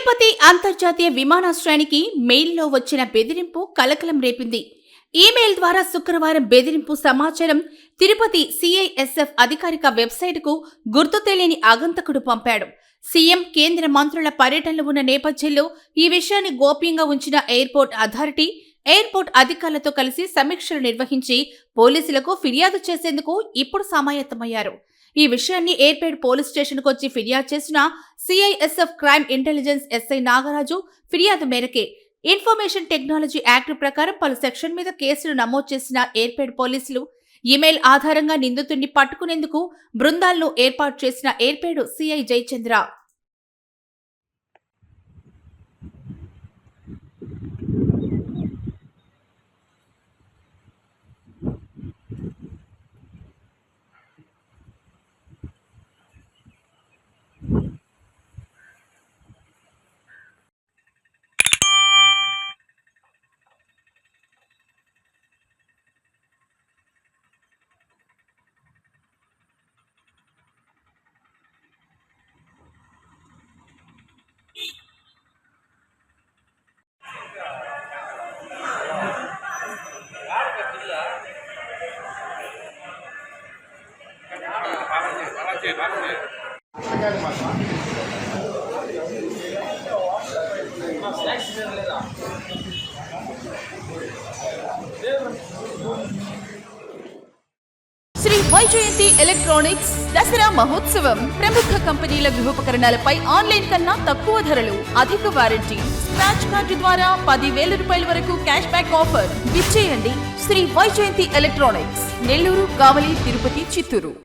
తిరుపతి అంతర్జాతీయ విమానాశ్రయానికి మెయిల్లో వచ్చిన బెదిరింపు కలకలం రేపింది. ఈమెయిల్ ద్వారా శుక్రవారం బెదిరింపు సమాచారం తిరుపతి సిఐఎస్ఎఫ్ అధికారిక వెబ్సైట్కు గుర్తు తెలియని ఆగంతకుడు పంపాడు. సీఎం కేంద్ర మంత్రుల పర్యటనలో ఉన్న నేపథ్యంలో ఈ విషయాన్ని గోప్యంగా ఉంచిన ఎయిర్పోర్ట్ అథారిటీ ఎయిర్పోర్ట్ అధికారులతో కలిసి సమీక్షలు నిర్వహించి పోలీసులకు ఫిర్యాదు చేసేందుకు ఇప్పుడు సమాయత్తమయ్యారు. ఈ విషయాన్ని ఎయిర్పేట్ పోలీస్ స్టేషన్కు వచ్చి ఫిర్యాదు చేసిన CISF crime intelligence SI Nagaraju ఫిర్యాదు మేరకే ఇన్ఫర్మేషన్ టెక్నాలజీ యాక్ట్ ప్రకారం పలు సెక్షన్ మీద కేసులు నమోదు చేసిన ఎయిర్పేట్ పోలీసులు ఇమెయిల్ ఆధారంగా నిందితుడిని పట్టుకునేందుకు బృందాలను ఏర్పాటు చేసిన ఎయిర్పేడ్ సిఐ జయచంద్ర. శ్రీ వైజయంతి ఎలక్ట్రానిక్స్ దసరా మహోత్సవం ప్రముఖ కంపెనీల గృహోపకరణాలపై ఆన్లైన్ కన్నా తక్కువ ధరలు అధిక వారంటీ. స్క్రాచ్ కార్డు ద్వారా పది వేల రూపాయల వరకు క్యాష్ బ్యాక్ ఆఫర్. విచ్చేయండి శ్రీ వైజయంతి ఎలక్ట్రానిక్స్ నెల్లూరు కావలి తిరుపతి చిత్తూరు.